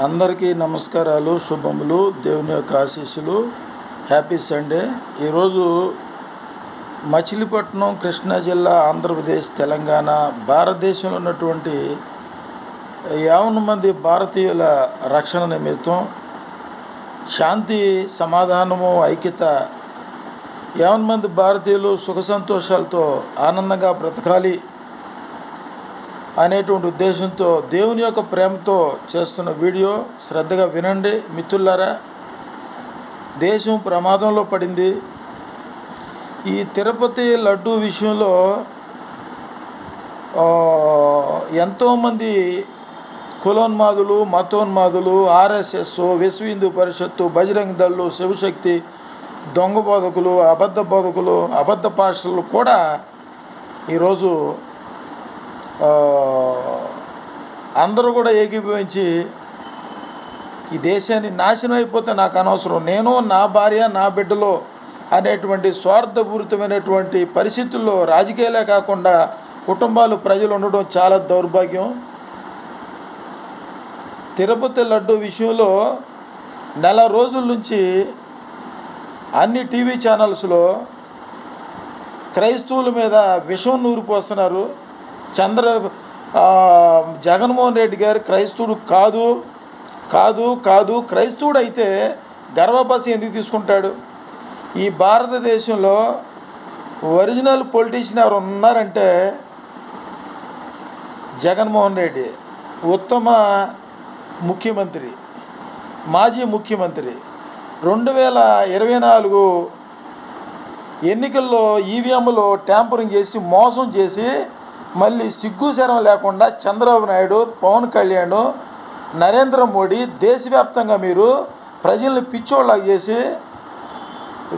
అందరికీ నమస్కారాలు శుభములు దేవుని యొక్క ఆశీస్సులు. హ్యాపీ సండే ఈరోజు మచిలీపట్నం కృష్ణా జిల్లా ఆంధ్రప్రదేశ్ తెలంగాణ భారతదేశంలో ఉన్నటువంటి యావన మంది భారతీయుల రక్షణ నిమిత్తం శాంతి సమాధానము ఐక్యత యావన మంది భారతీయులు సుఖ సంతోషాలతో ఆనందంగా బ్రతకాలి. అనేటువంటి ఉద్దేశంతో దేవుని యొక్క ప్రేమతో చేస్తున్న వీడియో శ్రద్ధగా వినండి. మిత్రులారా దేశం ప్రమాదంలో పడింది. ఈ తిరుపతి లడ్డు విషయంలో ఎంతోమంది కులోన్మాదులు మతోన్మాదులు ఆర్ఎస్ఎస్ విశ్వ హిందూ పరిషత్తు బజరంగ దళ్ళు శివశక్తి దొంగ బోధకులు అబద్ధ బోధకులు అబద్ధ పాషలు కూడా ఈరోజు అందరూ కూడా ఏకీభవించి ఈ దేశాన్ని నాశనం అయిపోతే నాకు అనవసరం. నేను నా భార్య నా బిడ్డలో అనేటువంటి స్వార్థపూరితమైనటువంటి పరిస్థితుల్లో రాజకీయాలే కాకుండా కుటుంబాలు ప్రజలు ఉండడం చాలా దౌర్భాగ్యం. తిరుపతి లడ్డు విషయంలో నెల రోజుల నుంచి అన్ని టీవీ ఛానల్స్లో క్రైస్తవుల మీద విషం నూరిపోస్తున్నారు. చంద్ర జగన్మోహన్ రెడ్డి గారు క్రైస్తవుడు కాదు కాదు కాదు క్రైస్తవుడు అయితే గర్వపసి ఎందుకు తీసుకుంటాడు? ఈ భారతదేశంలో ఒరిజినల్ పొలిటీషియన్ ఎవరు ఉన్నారంటే జగన్మోహన్ రెడ్డి ఉత్తమ ముఖ్యమంత్రి మాజీ ముఖ్యమంత్రి. రెండు వేల ఇరవై నాలుగు ఎన్నికల్లో ఈవీఎంలో ట్యాంపరింగ్ చేసి మోసం చేసి మళ్ళీ సిగ్గు శరం లేకుండా చంద్రబాబు నాయుడు పవన్ కళ్యాణ్ నరేంద్ర మోడీ దేశవ్యాప్తంగా మీరు ప్రజల్ని పిచ్చోళ్ళగా చేసి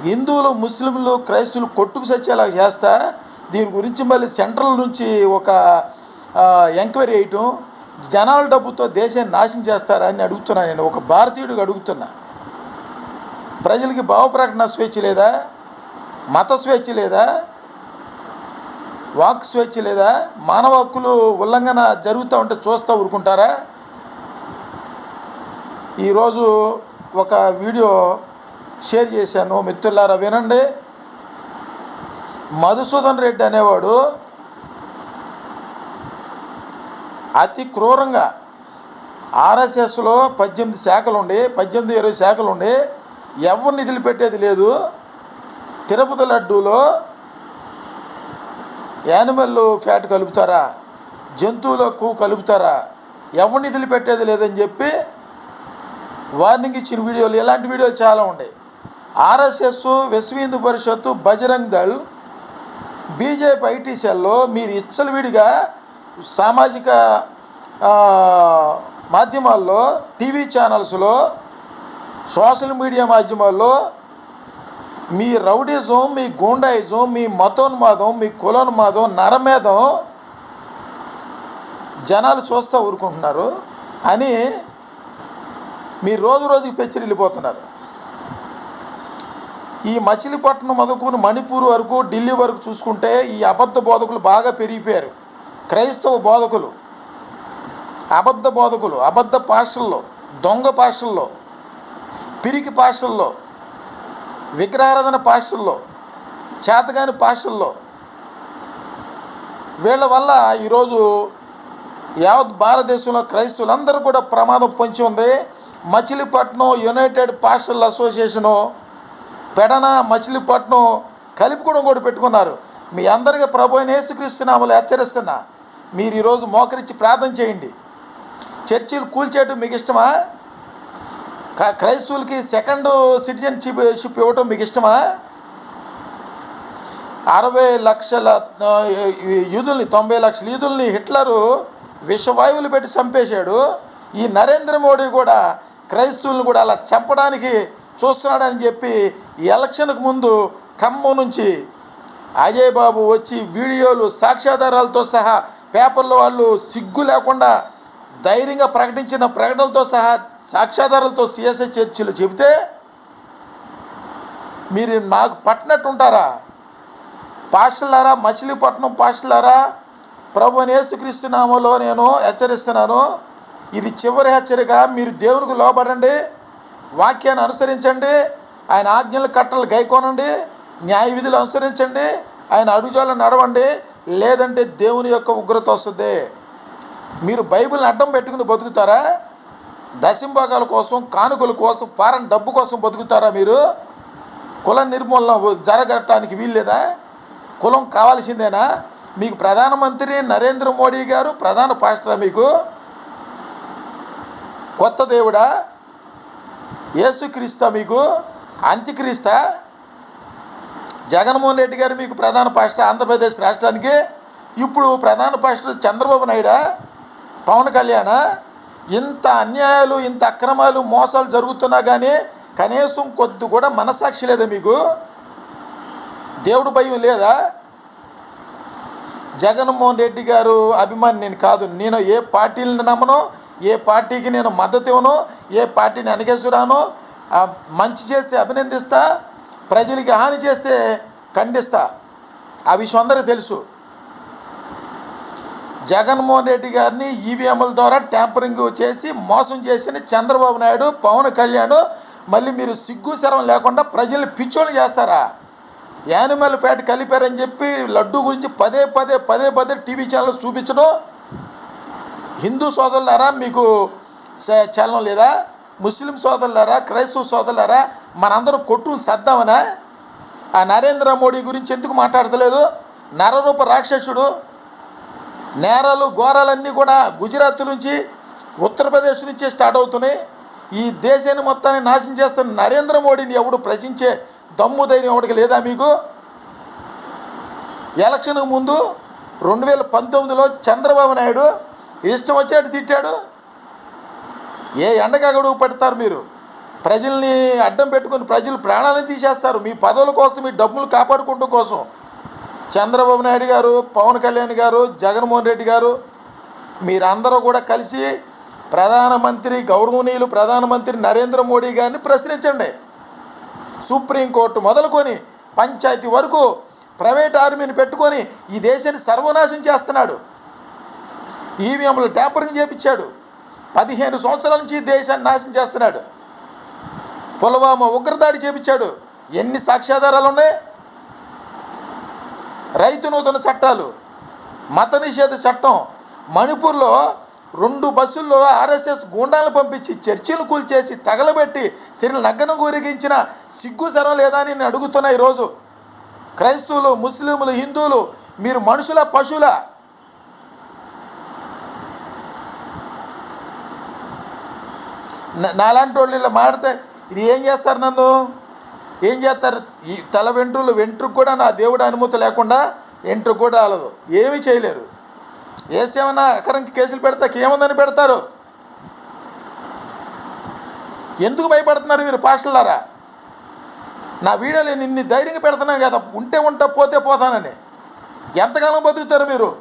హిందువులు ముస్లింలు క్రైస్తువులు కొట్టుకు సచ్చేలాగా చేస్తా దీని గురించి మళ్ళీ సెంట్రల్ నుంచి ఒక ఎంక్వైరీ వేయటం జనాల డబ్బుతో దేశాన్ని నాశనం చేస్తారా అని అడుగుతున్నా నేను. ఒక భారతీయుడికి అడుగుతున్నా. ప్రజలకి భావప్రకటన స్వేచ్ఛ లేదా? మత స్వేచ్ఛ లేదా? వాక్ స్వేచ్ఛ లేదా మానవ హక్కులు ఉల్లంఘన జరుగుతూ ఉంటే చూస్తూ ఊరుకుంటారా? ఈరోజు ఒక వీడియో షేర్ చేశాను. మిత్రులారా వినండి. మధుసూదన్ రెడ్డి అనేవాడు అతి క్రూరంగా ఆర్ఎస్ఎస్లో పద్దెనిమిది శాఖలు ఉండి పద్దెనిమిది ఇరవై శాఖలు ఉండి ఎవరిని నిధులు పెట్టేది లేదు. తిరుపతి లడ్డూలో యానిమల్ ఫ్యాట్ కలుపుతారా? జంతువులకు కలుపుతారా? ఎవరిని నిధులు పెట్టేది లేదని చెప్పి వార్నింగ్ ఇచ్చిన వీడియోలు ఇలాంటి వీడియోలు చాలా ఉన్నాయి. ఆర్ఎస్ఎస్ విశ్వ హిందూ పరిషత్తు బజరంగ్ దళ్ బీజేపీ ఐటీ సెల్లో మీరు ఇచ్చలవిడిగా సామాజిక మాధ్యమాల్లో టీవీ ఛానల్స్లో సోషల్ మీడియా మాధ్యమాల్లో మీ రౌడిజం మీ గూండాయిజం మీ మతోన్మాదం మీ కులోన్మాదం నరమేధం జనాలు చూస్తూ ఊరుకుంటున్నారు అని మీరు రోజు రోజుకి పెంచి వెళ్ళిపోతున్నారు ఈ మచిలీపట్నం మొదలుకుని మణిపూర్ వరకు ఢిల్లీ వరకు చూసుకుంటే ఈ అబద్ధ బోధకులు బాగా పెరిగిపోయారు. క్రైస్తవ బోధకులు అబద్ధ బోధకులు అబద్ధ భాషల్లో దొంగ భాషల్లో పిరికి భాషల్లో విగ్రహారాధన భాషల్లో చేతగాని భాషల్లో వీళ్ళ వల్ల ఈరోజు యావత్ భారతదేశంలో క్రైస్తవులందరూ కూడా ప్రమాదం పొంచి ఉంది. Machilipatnam united postal association Pedana Machilipatnam కలిపి కూడా కూడా పెట్టుకున్నారు. మీ అందరికీ ప్రభు అయిన యేసుక్రీస్తునామలు హెచ్చరిస్తున్నా. మీరు ఈరోజు మోకరించి ప్రార్థన చేయండి. చర్చిలు కూల్చేయటం మీకు ఇష్టమా? క్రైస్తవులకి సెకండ్ సిటిజన్షిప్ షిప్ ఇవ్వటం మీకు ఇష్టమా? అరవై లక్షల యూదుల్ని తొంభై లక్షల యూదుల్ని హిట్లరు విషవాయువులు పెట్టి చంపేశాడు. ఈ నరేంద్ర మోడీ కూడా క్రైస్తవులను కూడా అలా చంపడానికి చూస్తున్నాడని చెప్పి ఈ ఎలక్షన్కు ముందు ఖమ్మం నుంచి అజయ్ బాబు వచ్చి వీడియోలు సాక్ష్యాధారాలతో సహా పేపర్లో వాళ్ళు సిగ్గు లేకుండా ధైర్యంగా ప్రకటించిన ప్రకటనలతో సహా సాక్ష్యాధారాలతో సిఎస్ఐ చర్చిలు చెబితే మీరు నాకు పట్టినట్టు ఉంటారా పాషలారా మచిలీపట్నం పాషలారా ప్రభు యేసుక్రీస్తు నేను హెచ్చరిస్తున్నాను. ఇది చివరి హెచ్చరిక. మీరు దేవునికి లోబడండి. వాక్యాన్ని అనుసరించండి. ఆయన ఆజ్ఞలు కట్టలు గైకోనండి. న్యాయ విధులు అనుసరించండి. ఆయన అడుగుజాలను నడవండి. లేదంటే దేవుని యొక్క ఉగ్రత వస్తుంది. మీరు బైబిల్ని అడ్డం పెట్టుకుని బతుకుతారా? దశంభాగాల కోసం కానుకల కోసం ఫారెన్ డబ్బు కోసం బతుకుతారా మీరు? కుల నిర్మూలన జరగటానికి వీల్లేదా? కులం కావాల్సిందేనా? మీకు ప్రధానమంత్రి నరేంద్ర మోడీ గారు ప్రధాన పాస్టరా మీకు? కొత్త దేవుడా? యేసుక్రీస్తా మీకు? అంత్యక్రీస్తా? జగన్మోహన్ రెడ్డి గారు మీకు ప్రధాన పాస్టర్ ఆంధ్రప్రదేశ్ రాష్ట్రానికి? ఇప్పుడు ప్రధాన పాస్టర్ చంద్రబాబు నాయుడా? పవన్ కళ్యాణ? ఇంత అన్యాయాలు ఇంత అక్రమాలు మోసాలు జరుగుతున్నా కానీ కనీసం కొద్ది కూడా మనసాక్షి లేదా మీకు? దేవుడు భయం లేదా? జగన్మోహన్ రెడ్డి గారు అభిమాని నేను కాదు. నేను ఏ పార్టీని నమ్మను ఏ పార్టీకి నేను మద్దతు ఇవ్వను ఏ పార్టీని అనగేసురాను మంచి చేస్తే అభినందిస్తా ప్రజలకి హాని చేస్తే ఖండిస్తా. ఆ విషయం అందరికీ తెలుసు. జగన్మోహన్ రెడ్డి గారిని ఈవీఎంల ద్వారా ట్యాంపరింగ్ చేసి మోసం చేసిన చంద్రబాబు నాయుడు పవన్ కళ్యాణ్ మళ్ళీ మీరు సిగ్గు శరం లేకుండా ప్రజల్ని పిచ్చోళ్ళు చేస్తారా? యానిమల్ ఫ్యాట్ కలిపారని చెప్పి లడ్డు గురించి పదే పదే పదే పదే టీవీ ఛానల్ చూపించడం. హిందూ సోదరులారా మీకు చలనం లేదా? ముస్లిం సోదరులారా క్రైస్తవ సోదరులారా మనందరం కొట్టును సర్దామనా? ఆ నరేంద్ర మోడీ గురించి ఎందుకు మాట్లాడతలేదు? నరరూప రాక్షసుడు నేరాలు ఘోరాలన్నీ కూడా గుజరాత్ నుంచి ఉత్తరప్రదేశ్ నుంచే స్టార్ట్ అవుతున్నాయి. ఈ దేశాన్ని మొత్తాన్ని నాశనం చేస్తున్న నరేంద్ర మోడీని ఎవడు ప్రశ్నించే దమ్ము ధైర్యం ఎవడికి లేదా మీకు? ఎలక్షన్కు ముందు రెండు వేల పంతొమ్మిదిలో చంద్రబాబు నాయుడు ఇష్టం వచ్చాడు తిట్టాడు. ఏ ఎండగగడుగు పడతారు మీరు? ప్రజల్ని అడ్డం పెట్టుకుని ప్రజలు ప్రాణాలను తీసేస్తారు. మీ పదవుల కోసం మీ డబ్బులు కాపాడుకుంటూ కోసం. చంద్రబాబు నాయుడు గారు పవన్ కళ్యాణ్ గారు జగన్మోహన్ రెడ్డి గారు మీరందరూ కూడా కలిసి ప్రధానమంత్రి గౌరవనీయులు ప్రధానమంత్రి నరేంద్ర మోడీ గారిని ప్రశ్నించండి. సుప్రీంకోర్టు మొదలుకొని పంచాయతీ వరకు ప్రైవేట్ ఆర్మీని పెట్టుకొని ఈ దేశాన్ని సర్వనాశం చేస్తున్నాడు. ఈవీఎంలు ట్యాంపరింగ్ చేపించాడు. పదిహేను సంవత్సరాల నుంచి దేశాన్ని నాశనం చేస్తున్నాడు. పుల్వామా ఉగ్రదాడి చేపించాడు. ఎన్ని సాక్ష్యాధారాలు ఉన్నాయి? రైతు నూతన చట్టాలు మత నిషేధ చట్టం మణిపూర్లో రెండు బస్సుల్లో ఆర్ఎస్ఎస్ గూండాలను పంపించి చర్చిలు కూల్చేసి తగలబెట్టి సిరిని నగ్గనం ఊరేగించిన సిగ్గు సరం లేదా అని నేను అడుగుతున్నా ఈరోజు. క్రైస్తవులు ముస్లింలు హిందువులు మీరు మనుషుల పశువుల నాలాంటి వాళ్ళు ఇలా మాడితే ఇది ఏం చేస్తారు నన్ను? ఏం చేస్తారు? ఈ తల వెంట్రులు వెంట్రుకు కూడా నా దేవుడు అనుమతి లేకుండా వెంట్రుకు కూడా ఆలదు. ఏమీ చేయలేరు. ఏసేమన్నా అకరంకి కేసులు పెడతాకి ఏముందని పెడతారు? ఎందుకు భయపడుతున్నారు మీరు పాస్టర్లారా? నా వీడియోలు నేను ఇన్ని ధైర్యంగా పెడుతున్నాను కదా ఉంటే ఉంటా పోతే పోతానని. ఎంతకాలం బతుకుతారు మీరు?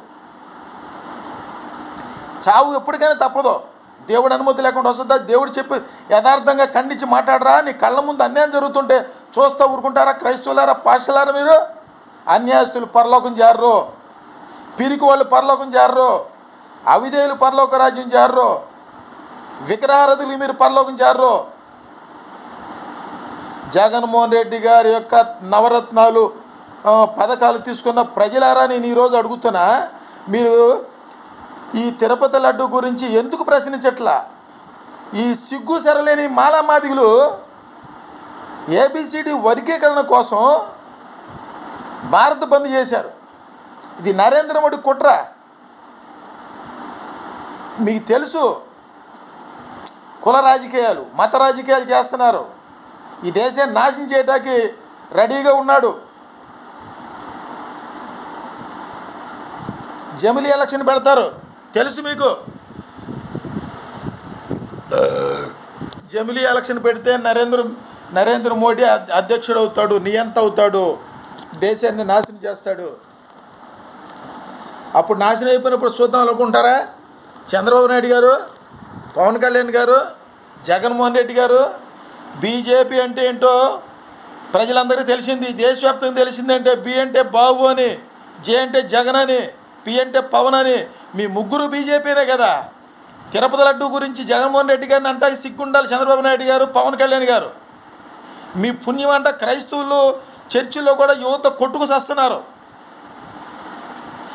చావు ఎప్పటికైనా తప్పదు. దేవుడు అనుమతి లేకుండా వస్తుందా? దేవుడు చెప్పి యథార్థంగా ఖండించి మాట్లాడరా? నీ కళ్ళ ముందు అన్యాయం జరుగుతుంటే చూస్తూ ఊరుకుంటారా? క్రైస్తవులారా పాషలారా మీరు? అన్యాయస్తులు పరలోకం చేరరు పిరికి వాళ్ళు పరలోకం చేరరు అవిధేయులు పరలోక రాజ్యం చేరరు విగ్రహారథులు మీరు పరలోకం చేరరు జగన్మోహన్ రెడ్డి గారి యొక్క నవరత్నాలు పథకాలు తీసుకున్న ప్రజలారా నేను ఈరోజు అడుగుతున్నా. మీరు ఈ తిరుపతి లడ్డు గురించి ఎందుకు ప్రశ్నించట్లా? ఈ సిగ్గు సరలేని మాలామాదిగులు ఏబిసిడి వర్గీకరణ కోసం భారత్ బంద్ చేశారు. ఇది నరేంద్ర మోడీ కుట్ర. మీకు తెలుసు కుల రాజకీయాలు మత రాజకీయాలు చేస్తున్నారు. ఈ దేశాన్ని నాశనం చేయడానికి రెడీగా ఉన్నాడు. జమిలీ ఎలక్షన్ పెడతారు. తెలుసు మీకు? జమిలీ ఎలక్షన్ పెడితే నరేంద్ర నరేంద్ర మోడీ అధ్యక్షుడు అవుతాడు నియంత అవుతాడు దేశాన్ని నాశనం చేస్తాడు. అప్పుడు నాశనం అయిపోయినప్పుడు చూద్దాం అనుకుంటారా? చంద్రబాబు నాయుడు గారు పవన్ కళ్యాణ్ గారు జగన్మోహన్ రెడ్డి గారు బీజేపీ అంటే ఏంటో ప్రజలందరికీ తెలిసింది దేశవ్యాప్తంగా తెలిసిందంటే బి అంటే బాబు అని జే అంటే జగన్ అని పి అంటే పవన్ అని. మీ ముగ్గురు బీజేపీనే కదా. తిరుపతి లడ్డు గురించి జగన్మోహన్ రెడ్డి గారిని అంట సిగ్గుండాలి చంద్రబాబు నాయుడు గారు పవన్ కళ్యాణ్ గారు. మీ పుణ్యం అంట క్రైస్తవులు చర్చిలో కూడా యువత కొట్టుకు చేస్తున్నారు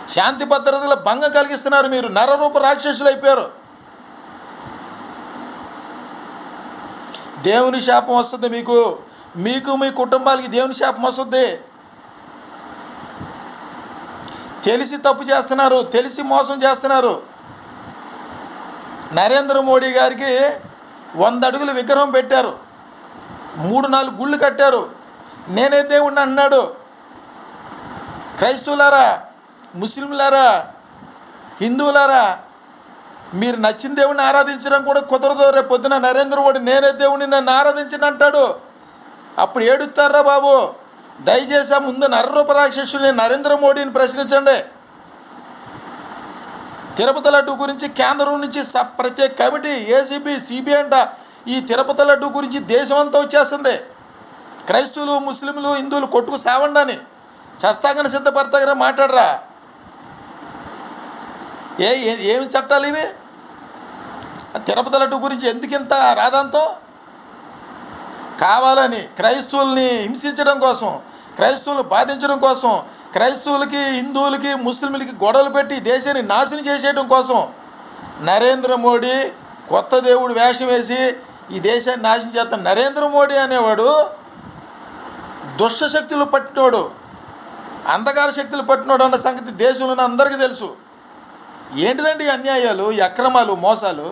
శాంతి భద్రతల భంగం కలిగిస్తున్నారు మీరు. నరరూప రాక్షసులు అయిపోయారు. దేవుని శాపం వస్తుంది మీకు. మీకు మీ కుటుంబాలకి దేవుని శాపం వస్తుంది. తెలిసి తప్పు చేస్తున్నారు తెలిసి మోసం చేస్తున్నారు. నరేంద్ర మోడీ గారికి వంద అడుగులు విగ్రహం పెట్టారు. మూడు నాలుగు గుళ్ళు కట్టారు. నేనే దేవుణ్ణి అన్నాడు. క్రైస్తవులారా ముస్లింలారా హిందువులారా మీరు నచ్చిన దేవుని ఆరాధించడం కూడా కుదరదు. రేపు పొద్దున నరేంద్ర మోడీ నేనే దేవుని నన్ను ఆరాధించను అంటాడు. అప్పుడు ఏడుస్తారా బాబు? దయచేసి ఆ ముందు నరరూప రాక్షసుని నరేంద్ర మోడీని ప్రశ్నించండి. తిరుపతి లడ్డు గురించి కేంద్రం నుంచి స- ప్రత్యేక కమిటీ ఏసీబీ సిబిఐ అంట ఈ తిరుపతి లడ్డు గురించి దేశం అంతా వచ్చేస్తుంది. క్రైస్తవులు ముస్లింలు హిందువులు కొట్టుకు సావండని చస్తాగని సిద్ధపడతాగని మాట్లాడరా? ఏ ఏమి చట్టాలు ఇవి? ఆ తిరుపతి లడ్డు గురించి ఎందుకింత రాదంతో? కావాలని క్రైస్తవుల్ని హింసించడం కోసం క్రైస్తవులను బాధించడం కోసం క్రైస్తవులకి హిందువులకి ముస్లింలకి గొడవలు పెట్టి దేశాన్ని నాశనం చేసేయడం కోసం నరేంద్ర మోడీ కొత్త దేవుడు వేషం వేసి ఈ దేశాన్ని నాశనం చేస్తాను నరేంద్ర మోడీ అనేవాడు దుష్టశక్తులు పట్టినోడు అంధకార శక్తులు పట్టినోడు అన్న సంగతి దేశంలో అందరికీ తెలుసు. ఏంటిదండి ఈ అన్యాయాలు ఈ అక్రమాలు మోసాలు?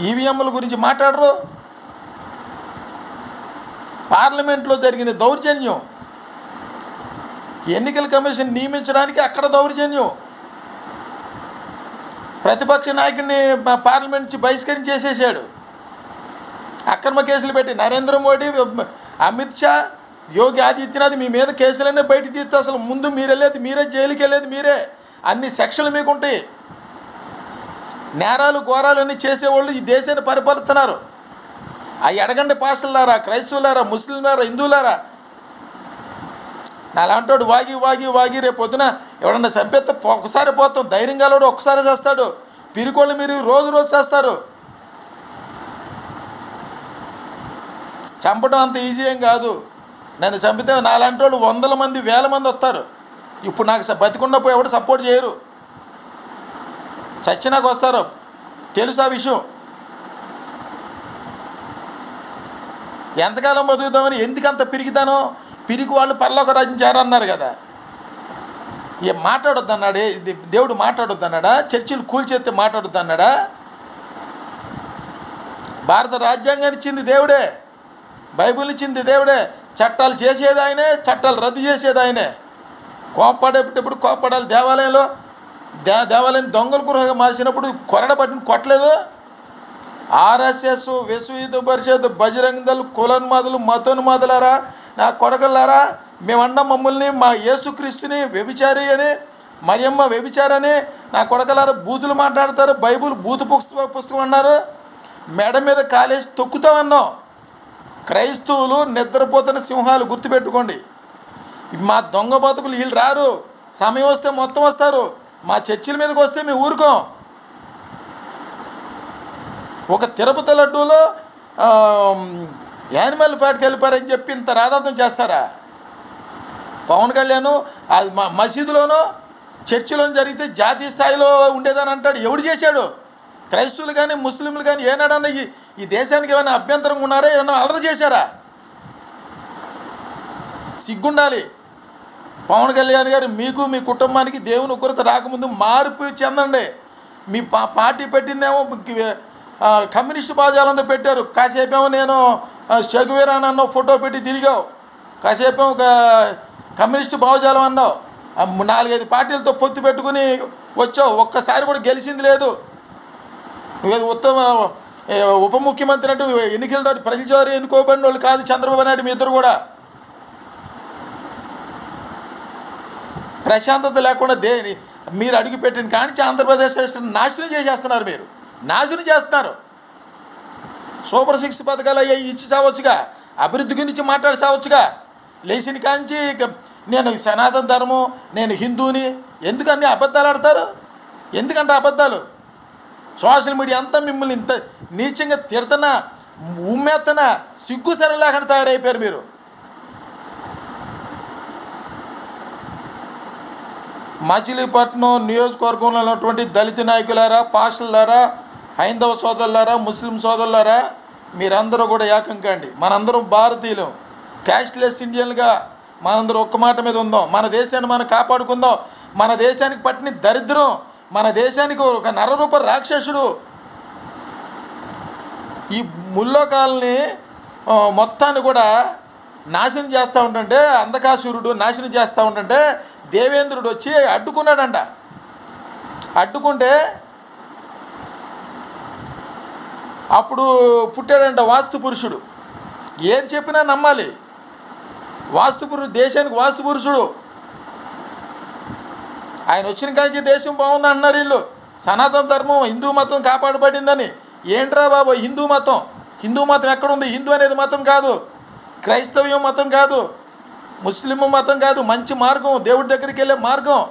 ఈవీఎంల గురించి మాట్లాడరు. పార్లమెంట్లో జరిగిన దౌర్జన్యం ఎన్నికల కమిషన్ నియమించడానికి అక్కడ దౌర్జన్యం. ప్రతిపక్ష నాయకుడిని పార్లమెంట్ నుంచి బహిష్కరించేసేసాడు అక్రమ కేసులు పెట్టి నరేంద్ర మోడీ అమిత్ షా యోగి ఆదిత్యనాథ్ మీ మీద కేసులన్నీ బయట తీస్తే అసలు ముందు మీరు వెళ్ళేది మీరే జైలుకి వెళ్ళేది మీరే. అన్ని సెక్షన్లు మీకు ఉంటాయి నేరాలు ఘోరాలు అన్నీ చేసేవాళ్ళు ఈ దేశాన్ని పరిపాలిస్తున్నారు. ఆ ఎడగండి పాస్టర్లారా క్రైస్తవులారా ముస్లింలారా హిందువులారా? నాలాంటోడు వాగి వాగి వాగి రేపు పొద్దున ఎవడన్నా చంపేస్తే ఒకసారి పోతాం. ధైర్యంగా గలవాడు ఒకసారి చేస్తాడు. పిరికోళ్ళు మీరు రోజు రోజు చేస్తారు. చంపడం అంత ఈజీ ఏం కాదు. నన్ను చంపితే నాలాంటి వాళ్ళు వందల మంది వేల మంది వస్తారు. ఇప్పుడు నాకు బతికున్నప్పుడు ఎవరు సపోర్ట్ చేయరు. చచ్చినాకు వస్తారు తెలుసు ఆ విషయం. ఎంతకాలం బతుకుతామని ఎందుకు అంత పిరిగితానో పిరికి వాళ్ళు పర్లోక రాజ్యం చేరన్నారు కదా. ఏ మాట్లాడొద్దు అన్నాడే దేవుడు మాట్లాడొద్దు అన్నాడా చర్చిలు కూల్చేస్తే మాట్లాడొద్దు అన్నాడా భారత రాజ్యాంగాన్ని ఇచ్చింది దేవుడే. బైబిల్ ఇచ్చింది దేవుడే. చట్టాలు చేసేది ఆయనే చట్టాలు రద్దు చేసేది ఆయనే. కోపడేటప్పుడు కోపడాలి దేవాలయంలో. దే దేవాలయం దొంగల గృహగా మార్చినప్పుడు కొరడబట్టిన కొట్టలేదు. ఆర్ఎస్ఎస్ విశ్వ పరిషత్ బజరంగ దళ్ కులన్మాదులు మతోన్మాదులారా నా కొడకల్లారా మేమన్నా మమ్మల్ని మా యేసుక్రీస్తుని వ్యభిచారి అని మరియమ్మ వ్యభిచారని నా కొడకలారా బూతులు మాట్లాడతారు బైబుల్ బూతు పుస్తక పుస్తకం అన్నారు. మెడ మీద కాలేసి తొక్కుతామన్నాం. క్రైస్తవులు నిద్రపోతున్న సింహాలు గుర్తుపెట్టుకోండి. మా దొంగ బతుకులు వీళ్ళు రారు. సమయం వస్తే మొత్తం వస్తారు. మా చర్చిల మీదకి వస్తే మేము ఊరుకోం. ఒక తిరుపతి లడ్డూలో యానిమల్ ఫ్యాట్కి కలిపారని చెప్పి ఇంత రాధాంతం చేస్తారా? పవన్ కళ్యాణ్ అది మ- మసీదులోనో చర్చిలో జరిగితే జాతీయ స్థాయిలో ఉండేదని అంటాడు. ఎవడు చేశాడు? క్రైస్తవులు కానీ ముస్లింలు కానీ ఏనాడన్నా ఈ ఈ దేశానికి ఏమైనా అభ్యంతరం ఉన్నారా? ఏమైనా అలర చేశారా? సిగ్గుండాలి. పవన్ కళ్యాణ్ గారు మీకు మీ కుటుంబానికి దేవుని ఉగ్రత రాకముందు మార్పు చెందండి. మీ పా పార్టీ పెట్టిందేమో కమ్యూనిస్ట్ భావజాలంతో పెట్టారు. కాసేపేమో నేను ఆ, షగువీరా ఫోటో పెట్టి తిరిగావు. కాసేపు ఒక కమ్యూనిస్ట్ భావజాలం అన్నావు. నాలుగైదు పార్టీలతో పొత్తు పెట్టుకుని వచ్చావు. ఒక్కసారి కూడా గెలిచింది లేదు. నువ్వేదో ఉత్తమ ఉప ముఖ్యమంత్రి అంటూ ఎన్నికలతో ప్రజల ద్వారా ఎన్నుకోబడిన వాళ్ళు కాదు చంద్రబాబు నాయుడు మీ ఇద్దరు కూడా. ప్రశాంతత లేకుండా దేని మీరు అడుగుపెట్టిన కానీ ఆంధ్రప్రదేశ్ నాశనం చేసేస్తున్నారు మీరు. నాశనం చేస్తున్నారు. సూపర్ సిక్స్ పథకాలు అయ్యాయి ఇచ్చి సావచ్చుగా. అభివృద్ధి గురించి మాట్లాడి సావచ్చుగా. లేచిన కాంచి నేను సనాతన ధర్మం నేను హిందూని ఎందుకని అబద్ధాలు ఆడతారు? ఎందుకంటే అబద్ధాలు? సోషల్ మీడియా అంతా మిమ్మల్ని ఇంత నీచంగా తిడుతున్నా ఉమ్మెత్తన సిగ్గు సరే లేకుండా తయారైపోయారు మీరు. మచిలీపట్నం నియోజకవర్గంలో ఉన్నటువంటి దళిత నాయకులారా పాషలారా హైందవ సోదరులారా ముస్లిం సోదరులారా మీరందరూ కూడా ఏకం కాండి. మనందరం భారతీయులం. క్యాష్లెస్ ఇండియన్గా మనందరం ఒక్క మాట మీద ఉందాం. మన దేశాన్ని మనం కాపాడుకుందాం. మన దేశానికి పట్టిన దరిద్రం మన దేశానికి ఒక నరరూప రాక్షసుడు ఈ ముల్లోకాలని మొత్తాన్ని కూడా నాశనం చేస్తూ ఉంటుంటే అంధకాసురుడు నాశనం చేస్తూ ఉంటుంటే దేవేంద్రుడు వచ్చి అడ్డుకున్నాడంట. అడ్డుకుంటే అప్పుడు పుట్టాడంట వాస్తు పురుషుడు. ఏది చెప్పినా నమ్మాలి. వాస్తు పురుషుడు దేశానికి వాస్తు పురుషుడు. ఆయన వచ్చిన కాంచి దేశం బాగుంది అంటున్నారు వీళ్ళు. సనాతన ధర్మం హిందూ మతం కాపాడబడిందని. ఏంట్రా బాబు హిందూ మతం? హిందూ మతం ఎక్కడుంది? హిందూ అనేది మతం కాదు. క్రైస్తవ్యం మతం కాదు. ముస్లిం మతం కాదు. మంచి మార్గం దేవుడి దగ్గరికి వెళ్ళే మార్గం.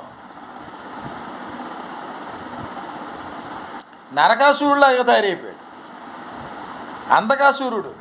నరకాసురులాగా తయారైపోయాడు. అంధకాసూరుడు.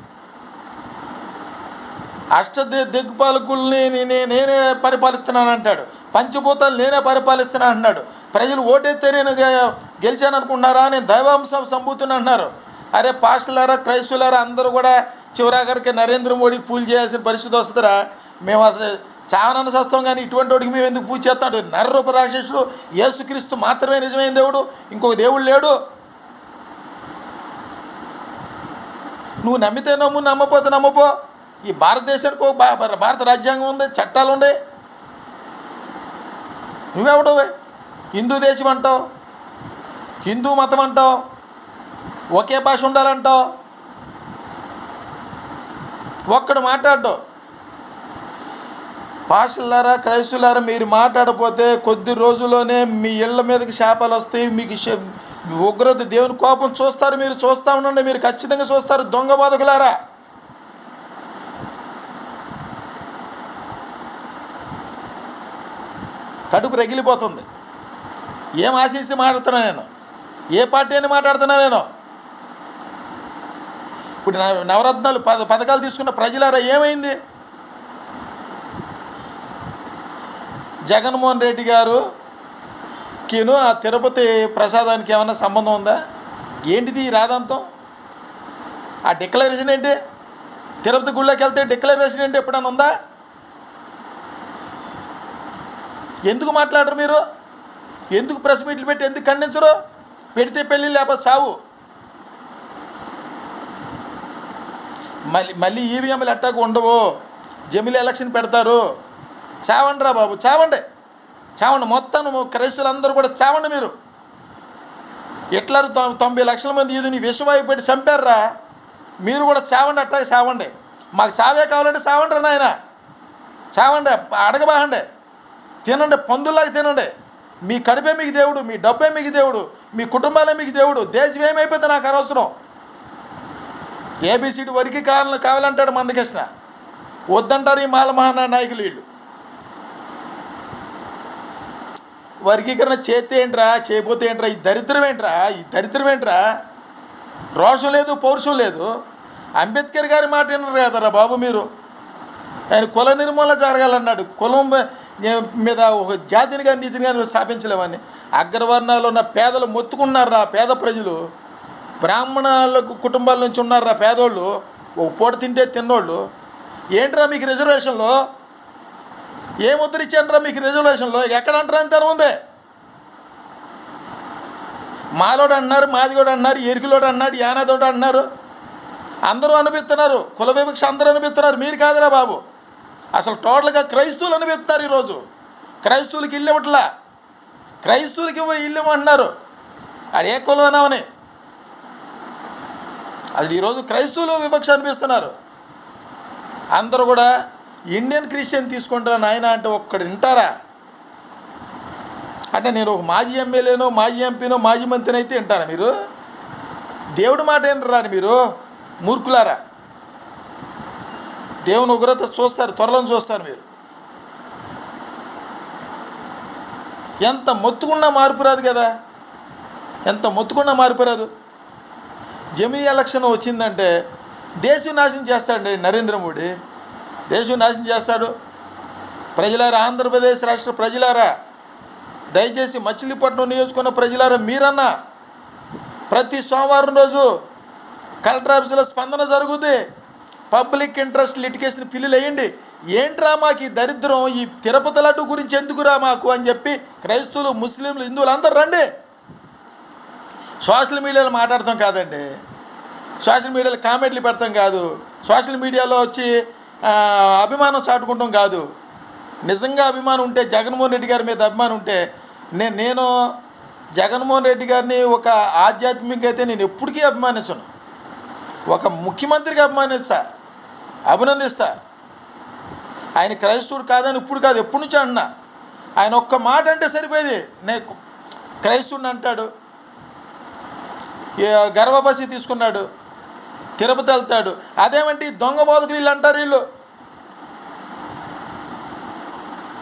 అష్టదే దిగ్పాలకుల్ని నేనే నేనే పరిపాలిస్తున్నాను అంటాడు పంచభూతాలు నేనే పరిపాలిస్తున్నాను అంటున్నాడు ప్రజలు ఓటేస్తే నేను గె- గెలిచాను అనుకున్నారా నేను దైవాంశం సంబూతుని అంటున్నారు. అరే పాస్టులారా క్రైస్తులారా అందరూ కూడా చివరాఖరికి నరేంద్ర మోడీ పూజ చేయాల్సిన పరిస్థితి వస్తుందిరా మేము అసలు చావనన్న సస్తాం కానీ ఇటువంటి వాడికి మేము ఎందుకు పూజ చేస్తాడు నర్రూప రాక్షసుడు యేసుక్రీస్తు మాత్రమే నిజమైన దేవుడు ఇంకొక దేవుడు లేడు. నువ్వు నమ్మితే నమ్ము నమ్మపోతే నమ్మపో. ఈ భారతదేశానికి ఒక భారత రాజ్యాంగం ఉంది చట్టాలు ఉండే. నువ్వెవడవే? హిందూ దేశం అంటావు హిందూ మతం అంటావు ఒకే భాష ఉండాలంటావు. ఒక్కడు మాట్లాడ్డావు భాషలారా క్రైస్తులారా మీరు మాట్లాడపోతే కొద్ది రోజుల్లోనే మీ ఇళ్ళ మీదకి శాపాలు వస్తాయి మీకు శ- ఉగ్రత దేవుని కోపం చూస్తారు మీరు చూస్తూ ఉండండి మీరు ఖచ్చితంగా చూస్తారు దొంగ బతుకులారా కడుపు రగిలిపోతుంది. ఏం ఆశించి మాట్లాడుతున్నా నేను? ఏ పార్టీ అని మాట్లాడుతున్నా నేను? ఇప్పుడు నవ- నవరత్నాలు పద పథకాలు తీసుకున్న ప్రజలారా ఏమైంది? జగన్మోహన్ రెడ్డి గారు కిను ఆ తిరుపతి ప్రసాదానికి ఏమైనా సంబంధం ఉందా? ఏంటిది రాధాంతం ఆ డిక్లరేషన్ ఏంటి? తిరుపతి గుళ్ళోకి వెళ్తే డిక్లరేషన్ ఏంటి? ఎప్పుడైనా ఉందా? ఎందుకు మాట్లాడరు మీరు? ఎందుకు ప్రెస్ మీట్లు పెట్టి ఎందుకు ఖండించరు? పెడితే పెళ్ళి లేకపోతే సావు. మళ్ళీ మళ్ళీ ఈవీఎంలు ఎట్టాకు ఉండవు. జమిలి ఎలక్షన్ పెడతారు. చావండి రా బాబు చావండి. చావండి మొత్తం క్రైస్తులందరూ కూడా చావండి మీరు. హిట్లర్ తొంభై లక్షల మంది ఇది నీ విషవాయు పెట్టి చంపారా మీరు కూడా చావండి అట్టా చావండి. మాకు సావే కావాలంటే చావండి నాయన. చావండి అడగబాహండి తినండి పందుల్లాగా తినండి. మీ కడుపే మీకు దేవుడు మీ డబ్బే మీకు దేవుడు మీ కుటుంబాలే మీకు దేవుడు. దేశం ఏమైపోతే నాకు అనవసరం ఏబిసిడి వరకు కావాలని కావాలంటాడు మందకృష్ణ. వద్దంటారు ఈ మాల మహానా నాయకులు వీళ్ళు. వర్గీకరణ చేస్తే ఏంట్రా చేయపోతే ఏంట్రా ఈ దరిద్రం ఏంట్రా ఈ దరిద్రం ఏంట్రా? రోషం లేదు పౌరుషం లేదు. అంబేద్కర్ గారి మాట వినరు కదరా బాబు మీరు. ఆయన కుల నిర్మూలన జరగాలన్నాడు. కులం మీద- ఒక జాతిని కానీ నీతిని కానీ స్థాపించలేమని. అగ్రవర్ణాలు ఉన్న పేదలు మొత్తుకున్నారా పేద ప్రజలు? బ్రాహ్మణాల కుటుంబాల నుంచి ఉన్నారా పేదోళ్ళు? ఒక పూట తింటే తిన్నోళ్ళు? ఏంట్రా మీకు రిజర్వేషన్లో ఏం ఉద్ధరించానరా మీకు రిజర్వేషన్లో ఎక్కడ అంటారా అంత ఉంది మాలోడు అన్నారు మాదిగోడు అన్నారు ఎరుకులోడు అన్నాడు యానాదోడు అన్నారు అందరూ అనిపిస్తున్నారు కుల వివక్ష అందరూ అనిపిస్తున్నారు మీరు కాదురా బాబు. అసలు టోటల్గా క్రైస్తవులు అనిపిస్తున్నారు ఈరోజు. క్రైస్తవులకి ఇల్లు ఇవ్వట్లా? క్రైస్తవులకి ఇల్లు ఇవ్వమంటున్నారు. అది ఏ కులం అనామని అది ఈరోజు క్రైస్తవులు వివక్ష అనిపిస్తున్నారు అందరూ కూడా ఇండియన్ క్రిస్టియన్ తీసుకుంటారా నాయన అంటే ఒక్కడు వింటారా? అంటే నేను ఒక మాజీ ఎమ్మెల్యేనో మాజీ ఎంపీనో మాజీ మంత్రిని అయితే వింటారా మీరు? దేవుడి మాట ఏంటారా మీరు? మూర్ఖులారా? దేవుని ఉగ్రత చూస్తారు త్వరలో చూస్తారు మీరు. ఎంత మొత్తుకున్నా మార్పు రాదు కదా? ఎంత మొత్తుకున్నా మారిపోరాదు జమిలీ ఎలక్షన్ వచ్చిందంటే దేశం నాశనం చేస్తాడండి నరేంద్ర మోడీ. దేశం నాశనం చేస్తాడు. ప్రజలారా ఆంధ్రప్రదేశ్ రాష్ట్ర ప్రజలారా దయచేసి మచిలీపట్నం నియోజకవర్గ ప్రజలారా మీరన్నా ప్రతి సోమవారం రోజు కలెక్టర్ ఆఫీసులో స్పందన జరుగుద్ది. పబ్లిక్ ఇంట్రెస్ట్ లిటికేషన్ పిల్లులు వేయండి. ఏంట్రా మాకు ఈ దరిద్రం ఈ తిరుపతి లడ్డు గురించి ఎందుకురా మాకు అని చెప్పి క్రైస్తవులు ముస్లింలు హిందువులు అందరు రండి. సోషల్ మీడియాలో మాట్లాడతాం కాదండి. సోషల్ మీడియాలో కామెంట్లు పెడతాం కాదు. సోషల్ మీడియాలో వచ్చి అభిమానం చాటుకుంటాం కాదు. నిజంగా అభిమానం ఉంటే జగన్మోహన్ రెడ్డి గారి మీద అభిమానం ఉంటే నేను నేను జగన్మోహన్ రెడ్డి గారిని ఒక ఆధ్యాత్మిక అయితే నేను ఎప్పటికీ అభిమానించను. ఒక ముఖ్యమంత్రికి అభిమానిస్తా అభినందిస్తా. ఆయన క్రైస్తవుడు కాదని ఇప్పుడు కాదు ఎప్పటి నుంచి అన్నా. ఆయన ఒక్క మాట అంటే సరిపోయేది. నేను క్రైస్తవుడిని అంటాడు. ఏ తీసుకున్నాడు. తిరుపతి వెళ్తాడు. అదేమంటే ఈ దొంగ బోధకులు వీళ్ళు అంటారు వీళ్ళు.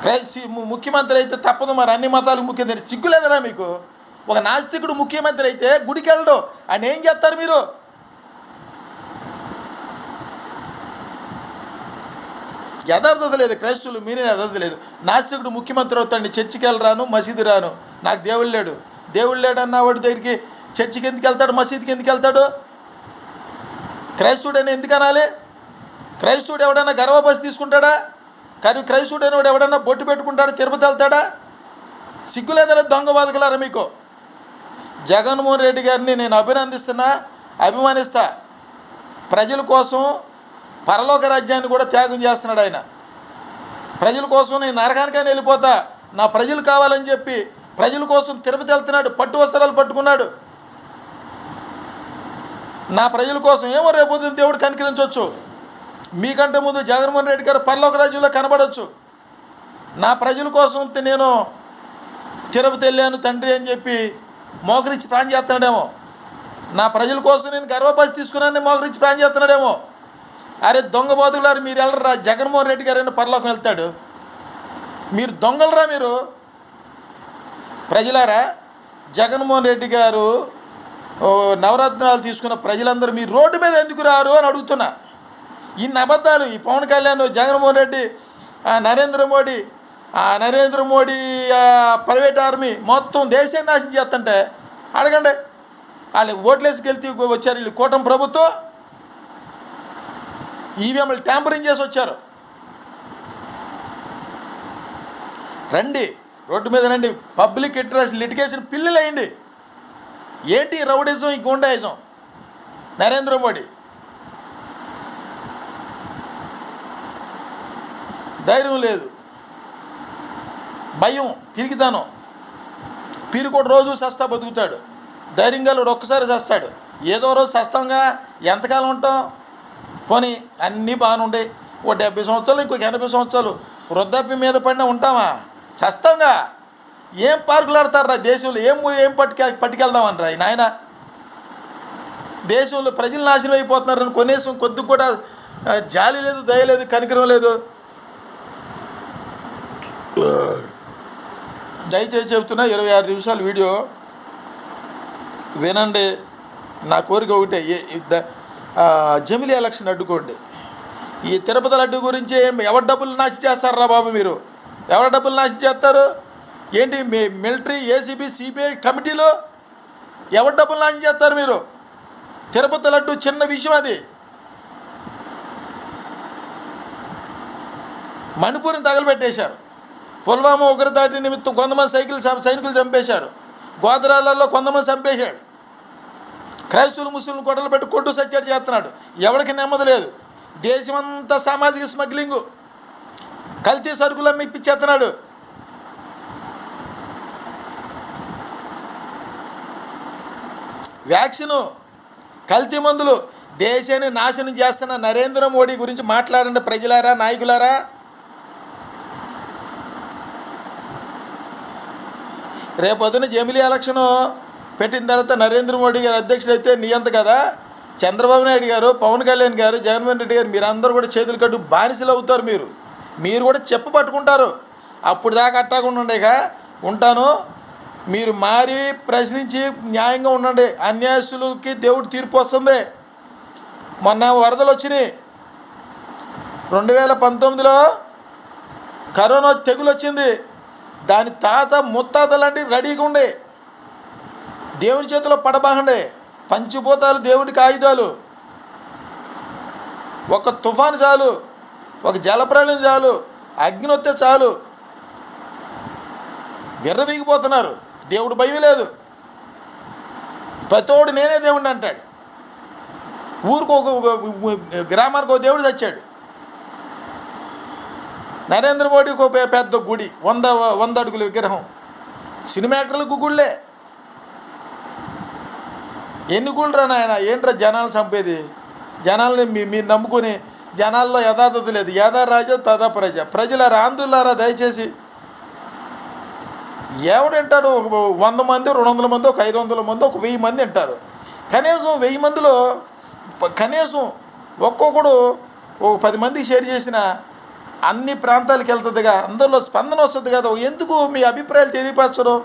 క్రైసి ముఖ్యమంత్రి అయితే తప్పదు మరి అన్ని మతాలకు ముఖ్యమంత్రి సిగ్గులేదరా మీకు? ఒక నాస్తికుడు ముఖ్యమంత్రి అయితే గుడికి వెళ్ళడు ఆయన ఏం చేస్తారు మీరు? యథార్థత లేదు క్రైస్తవులు మీరే యథార్థత లేదు. నాస్తికుడు ముఖ్యమంత్రి అవుతాడు చర్చికి వెళ్ళరాను మసీదు రాను. నాకు దేవుడు లేడు. దేవుడు లేడు అన్న వాడి దగ్గరికి చర్చికి ఎందుకు వెళ్తాడు మసీదుకి ఎందుకు వెళ్తాడు? క్రైస్తవుడని ఎందుకు అనాలి? క్రైస్తవుడు ఎవడన్నా గర్వపసి తీసుకుంటాడా? కానీ క్రైస్తవుడు అనేవాడు ఎవడన్నా బొట్టు పెట్టుకుంటాడా తిరుపతి వెళ్తాడా? సిగ్గులేదని దొంగ బతుకులారా మీకు? జగన్మోహన్ రెడ్డి గారిని నేను అభినందిస్తున్నా అభిమానిస్తా. ప్రజల కోసం పరలోక రాజ్యాన్ని కూడా త్యాగం చేస్తున్నాడు ఆయన. ప్రజల కోసం నేను నరకానికైనా వెళ్ళిపోతా. నా ప్రజలు కావాలని చెప్పి ప్రజల కోసం తిరుపతి వెళ్తున్నాడు పట్టు వస్త్రాలు పట్టుకున్నాడు. నా ప్రజల కోసం ఏమో రేపు పొద్దున్న దేవుడు కనికరించవచ్చు. మీకంటే ముందు జగన్మోహన్ రెడ్డి గారు పర్లోక రాజ్యంలో కనబడవచ్చు నా ప్రజల కోసం నేను తిరుపతి వెళ్ళాను తండ్రి అని చెప్పి మోకరించి ప్రాణం చేస్తున్నాడేమో. నా ప్రజల కోసం నేను గర్వపరిచి తీసుకున్నాను మోకరించి ప్రాణం చేస్తున్నాడేమో. అరే దొంగ బోధులారు మీరు వెళ్ళరా జగన్మోహన్ రెడ్డి గారు పరలోకం వెళ్తాడు? మీరు దొంగలరా మీరు? ప్రజలారా జగన్మోహన్ రెడ్డి గారు నవరత్నాలు తీసుకున్న ప్రజలందరూ మీ రోడ్డు మీద ఎందుకు రారు అని అడుగుతున్నా. ఇన్ని అబద్ధాలు ఈ పవన్ కళ్యాణ్ జగన్మోహన్ రెడ్డి నరేంద్ర మోడీ ఆ నరేంద్ర మోడీ ప్రైవేట్ ఆర్మీ మొత్తం దేశాన్ని నాశనం చేస్తుంటే అడగండి. వాళ్ళు ఓట్లేసి గెలిచి వచ్చారు వీళ్ళు కూటమి ప్రభుత్వం. ఈవీఎంలు ట్యాంపరింగ్ చేసి వచ్చారు. రండి రోడ్డు మీద రండి పబ్లిక్ ఇంట్రెస్ట్ లిటిగేషన్ పిల్లలు వేయండి. ఏంటి రౌడిజం ఈ గుండాయిజం? నరేంద్ర మోడీ. ధైర్యం లేదు. భయం పిరికితనం. పీరుకోటి రోజు సస్తా బతుకుతాడు. ధైర్యం గలడు ఒక్కసారి చస్తాడు. ఏదో రోజు సస్తంగా ఎంతకాలం ఉంటాం? పోనీ అన్నీ బాగానే ఉండే ఓ డెబ్బై సంవత్సరాలు ఇంకొక ఎనభై సంవత్సరాలు వృద్ధాప్యం మీద పడిన ఉంటామా? చస్తాంగా ఏం పార్కులాడతారా దేశంలో? ఏం ఏం పట్టుకె పట్టుకెళ్దామని రా నాయన. దేశంలో ప్రజలు నాశనం అయిపోతున్నారని కొనేసం కొద్ది కూడా జాలి లేదు దయ లేదు కనికరం లేదు. దయచేసి చెబుతున్నా ఇరవై ఆరు నిమిషాల వీడియో వినండి. నా కోరిక ఒకటే ఏ- ద- జమిలీ ఎలక్షన్ అడ్డుకోండి. ఈ తిరుపతి లడ్డు గురించి ఎవరి డబ్బులు నాశనం చేస్తారా బాబు మీరు? ఎవరి డబ్బులు నాశనం చేస్తారు? ఏంటి మీ మిలిటరీ ఏసీబీ సిబిఐ కమిటీలో ఎవరి డబ్బులు లాంచ్ చేస్తారు మీరు? తిరుపతి లడ్డు చిన్న విషయం అది. మణిపూర్ని తగలబెట్టేశారు. పుల్వామా ఉగ్రదాడి నిమిత్తం కొంతమంది సైకిల్ సైనికులు చంపేశారు. గోదరాలలో కొంతమంది చంపేశాడు. క్రైస్తవులు ముస్లింలు కొట్టలు పెట్టి కొట్టు సచ్చాడు చేస్తున్నాడు. ఎవరికి నెమ్మది లేదు. దేశమంతా సామాజిక స్మగ్లింగు. కల్తీ సరుకులు అమ్మి ఇప్పించేస్తున్నాడు వ్యాక్సిను కల్తీ మందులు దేశాన్ని నాశనం చేస్తున్న నరేంద్ర మోడీ గురించి మాట్లాడండి ప్రజలారా నాయకులారా. రేపొద్దున జమిలీ ఎలక్షను పెట్టిన తర్వాత నరేంద్ర మోడీ గారు అధ్యక్షుడు అయితే నీ కదా. చంద్రబాబు నాయుడు గారు పవన్ కళ్యాణ్ గారు జగన్మోహన్ రెడ్డి గారు మీరందరూ కూడా చేతులు కట్టు బానిసలు అవుతారు మీరు. మీరు కూడా చెప్పు పట్టుకుంటారు. అప్పుడు దాకా అట్టాకుండా ఉండేగా. ఉంటాను. మీరు మారి ప్రశ్నించి న్యాయంగా ఉండండి. అన్యాయస్తులకి దేవుడు తీర్పు వస్తుంది. మొన్న వరదలు వచ్చినాయి. రెండు వేల పంతొమ్మిదిలో కరోనా తెగులు వచ్చింది. దాని తాత ముత్తాతలాంటి రెడీగా ఉండే. దేవుని చేతిలో పడబాగండి పంచిపోతాలు దేవునికి ఆయుధాలు. ఒక తుఫాను చాలు. ఒక జలప్రళయం చాలు. అగ్ని వస్తే చాలు. విర్రవీగిపోతున్నారు. దేవుడు భయం లేదు. ప్రతోడు నేనే దేవుడిని అంటాడు. ఊరికి ఒక ఒక- గ్రామానికి ఒక దేవుడు తెచ్చాడు. నరేంద్ర మోడీకి ఒక పెద్ద గుడి వంద వంద అడుగుల విగ్రహం. సినిమాటర్లకు గుళ్ళే ఎన్ని గుళ్ళు నాయన ఏంట్రా జనాలు చంపేది? జనాల్ని మీ మీరు నమ్ముకొని జనాల్లో యథార్థత లేదు. యథా రాజా తదా ప్రజ. ప్రజల రాందులారా దయచేసి ఎవడంటాడు? ఒక వంద మంది రెండు వందల మంది ఒక ఐదు వందల మంది ఒక వెయ్యి మంది అంటారు. కనీసం వెయ్యి మందిలో కనీసం ఒక్కొక్కడు ఒక పది మందికి షేర్ చేసిన అన్ని ప్రాంతాలకు వెళ్తుందిగా అందరిలో స్పందన వస్తుంది కదా ఎందుకు మీ అభిప్రాయాలు తెలియపరచరు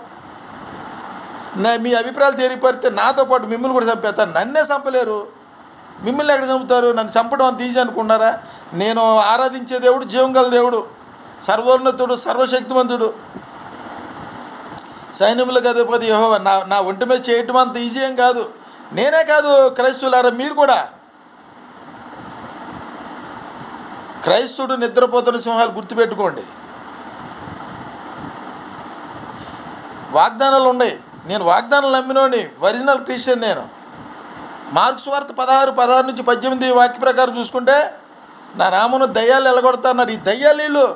నా మీ అభిప్రాయాలు తెలియపరిస్తే నాతో పాటు మిమ్మల్ని కూడా చంపేస్తారు. నన్నే చంపలేరు. మిమ్మల్ని ఎక్కడ చంపుతారు? నన్ను చంపడం అంత ఈజీ అనుకున్నారా? నేను ఆరాధించే దేవుడు జీవం గల దేవుడు సర్వోన్నతుడు సర్వశక్తివంతుడు సైన్యములకు అధిపతి యహో నా నా ఒంటి మీద చేయటం అంత ఈజీ ఏం కాదు. నేనే కాదు క్రైస్తువులారా మీరు కూడా. క్రైస్తుడు నిద్రపోతున్న సింహాలు గుర్తుపెట్టుకోండి. వాగ్దానాలు ఉన్నాయి. నేను వాగ్దానాలు నమ్మినోని ఒరిజినల్ క్రిస్టియన్ నేను. మార్క్స్ వార్త పదహారు పదహారు నుంచి పద్దెనిమిది వాక్య ప్రకారం చూసుకుంటే నా నామను దయ్యాలు ఎలగొడతా అన్నారు. ఈ దయ్యాలు వీళ్ళు